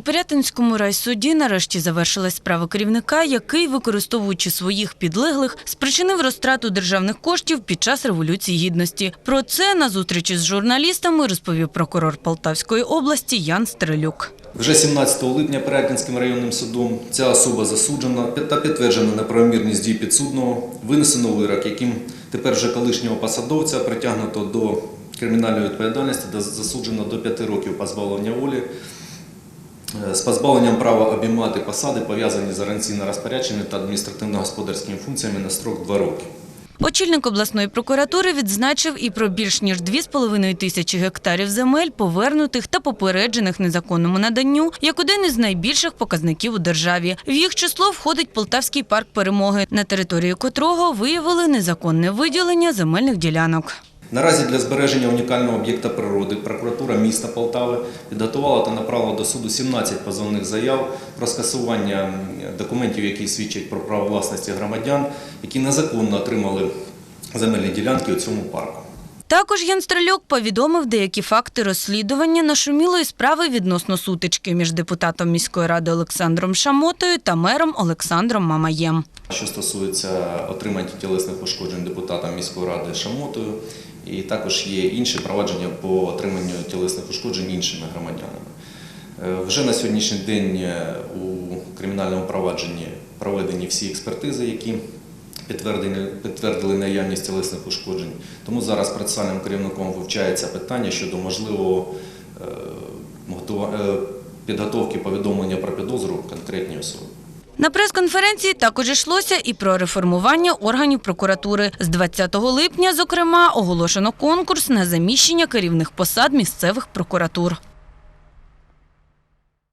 У Пирятинському райсуді нарешті завершилась справа керівника, який, використовуючи своїх підлеглих, спричинив розтрату державних коштів під час Революції Гідності. Про це на зустрічі з журналістами розповів прокурор Полтавської області Ян Стрелюк. Вже 17 липня Перетинським районним судом ця особа засуджена та підтверджена неправомірність дій підсудного, винесено вирок, яким тепер вже колишнього посадовця притягнуто до кримінальної відповідальності та засуджено до 5 років позбавлення волі з позбавленням права обіймати посади, пов'язані з організаційно-розпорядчими та адміністративно-господарськими функціями на строк 2 роки. Очільник обласної прокуратури відзначив і про більш ніж 2,5 тисячі гектарів земель, повернутих та попереджених незаконному наданню, як один із найбільших показників у державі. В їх число входить Полтавський парк перемоги, на території котрого виявили незаконне виділення земельних ділянок. Наразі для збереження унікального об'єкта природи прокуратура міста Полтави підготувала та направила до суду 17 позовних заяв про скасування документів, які свідчать про право власності громадян, які незаконно отримали земельні ділянки у цьому парку. Також Ян Стрельок повідомив деякі факти розслідування нашумілої справи відносно сутички між депутатом міської ради Олександром Шамотою та мером Олександром Мамаєм. Що стосується отримання тілесних пошкоджень депутатам міської ради Шамотою, і також є інші провадження по отриманню тілесних ушкоджень іншими громадянами. Е, Вже на сьогоднішній день е, у кримінальному провадженні проведені всі експертизи, які підтвердили, наявність тілесних ушкоджень. Тому зараз процесуальним керівником вивчається питання щодо можливого е, е, підготовки повідомлення про підозру конкретній особі. На прес-конференції також йшлося і про реформування органів прокуратури. З 20 липня, зокрема, оголошено конкурс на заміщення керівних посад місцевих прокуратур.